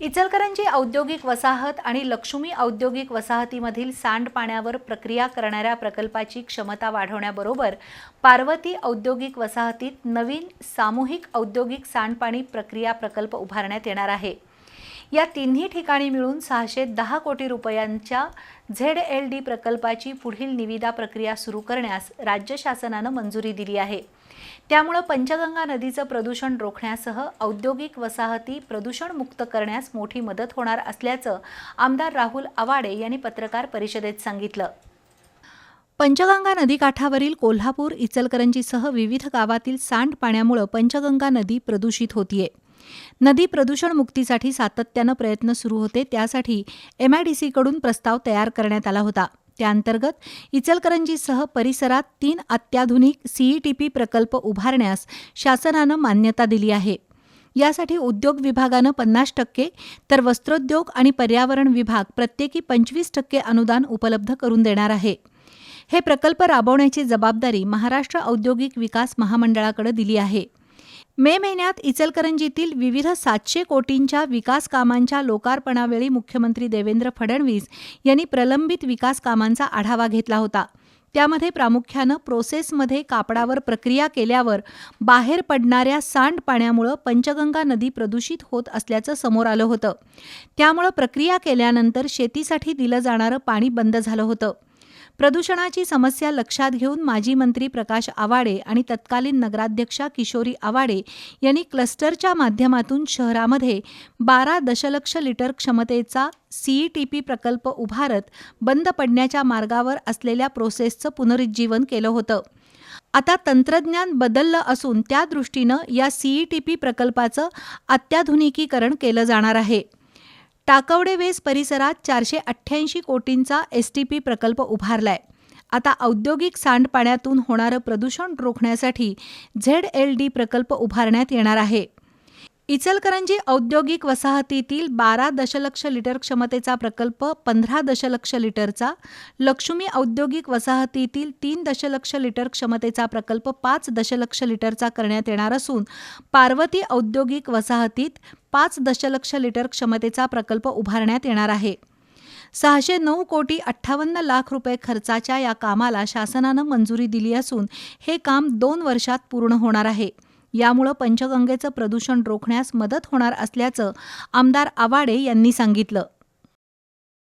इचलकरंजी औद्योगिक वसाहत आणि लक्ष्मी औद्योगिक वसाहतीमधील सांडपाण्यावर प्रक्रिया करणाऱ्या प्रकल्पाची क्षमता वाढवण्याबरोबर पार्वती औद्योगिक वसाहतीत नवीन सामूहिक औद्योगिक सांडपाणी प्रक्रिया प्रकल्प उभारण्यात येणार आहे. या तिन्ही ठिकाणी मिळून सहाशे दहा कोटी रुपयांच्या झेड एल डी प्रकल्पाची पुढील निविदा प्रक्रिया सुरू करण्यास राज्य शासनानं मंजुरी दिली आहे. त्यामुळं पंचगंगा नदीचं प्रदूषण रोखण्यासह औद्योगिक वसाहती प्रदूषणमुक्त करण्यास मोठी मदत होणार असल्याचं आमदार राहुल आवाडे यांनी पत्रकार परिषदेत सांगितलं. पंचगंगा नदीकाठावरील कोल्हापूर इचलकरंजीसह विविध गावातील सांडपाण्यामुळं पंचगंगा नदी प्रदूषित होतीये. नदी प्रदूषण मुक्तीसाठी सातत्यानं प्रयत्न सुरू होते त्यासाठी एमआयडीसीकडून प्रस्ताव तयार करण्यात आला होता. त्याअंतर्गत इचलकरंजीसह परिसरात तीन अत्याधुनिक सीईटीपी प्रकल्प उभारण्यास शासनानं मान्यता दिली आहे. यासाठी उद्योग विभागानं पन्नास टक्के तर वस्त्रोद्योग आणि पर्यावरण विभाग प्रत्येकी पंचवीस टक्के अनुदान उपलब्ध करून देणार आहे. हे प्रकल्प राबवण्याची जबाबदारी महाराष्ट्र औद्योगिक विकास महामंडळाकडे दिली आहे. मे महिन्यात इचलकरंजीतील विविध सातशे कोटींच्या विकास कामांच्या लोकार्पणावेळी मुख्यमंत्री देवेंद्र फडणवीस यांनी प्रलंबित विकास कामांचा आढावा घेतला होता. त्यामध्ये प्रामुख्यानं प्रोसेसमध्ये कापडावर प्रक्रिया केल्यावर बाहेर पडणाऱ्या सांडपाण्यामुळं पंचगंगा नदी प्रदूषित होत असल्याचं समोर आलं होतं. त्यामुळं प्रक्रिया केल्यानंतर शेतीसाठी दिलं जाणारं पाणी बंद झालं होतं. प्रदूषणाची समस्या लक्षात घेऊन माजी मंत्री प्रकाश आवाडे आणि तत्कालीन नगराध्यक्षा किशोरी आवाडे यांनी क्लस्टरच्या माध्यमातून शहरामध्ये बारा दशलक्ष लिटर क्षमतेचा सीईटीपी प्रकल्प उभारत बंद पडण्याच्या मार्गावर असलेल्या प्रोसेसचं पुनरुज्जीवन केलं होतं. आता तंत्रज्ञान बदललं असून त्या दृष्टीनं या सीईटीपी प्रकल्पाचं अत्याधुनिकीकरण केलं जाणार आहे. टाकवडे वेस परिसरात चारशे अठ्ठ्याऐंशी कोटींचा एस टी पी प्रकल्प उभारलाय. आता औद्योगिक सांडपाण्यातून होणारं प्रदूषण रोखण्यासाठी झेड एल डी प्रकल्प उभारण्यात येणार आहे. इचलकरंजी औद्योगिक वसाहतीतील बारा दशलक्ष लिटर क्षमतेचा प्रकल्प पंधरा दशलक्ष लिटरचा लक्ष्मी औद्योगिक वसाहतीतील तीन दशलक्ष लिटर क्षमतेचा प्रकल्प पाच दशलक्ष लिटरचा करण्यात येणार असून पार्वती औद्योगिक वसाहतीत पाच दशलक्ष लिटर क्षमतेचा प्रकल्प उभारण्यात येणार आहे. सहाशे नऊ कोटी अठ्ठावन्न लाख रुपये खर्चाच्या या कामाला शासनानं मंजुरी दिली असून हे काम दोन वर्षात पूर्ण होणार आहे. यामुळं पंचगंगेचं प्रदूषण रोखण्यास मदत होणार असल्याचं आमदार आवाडे यांनी सांगितलं.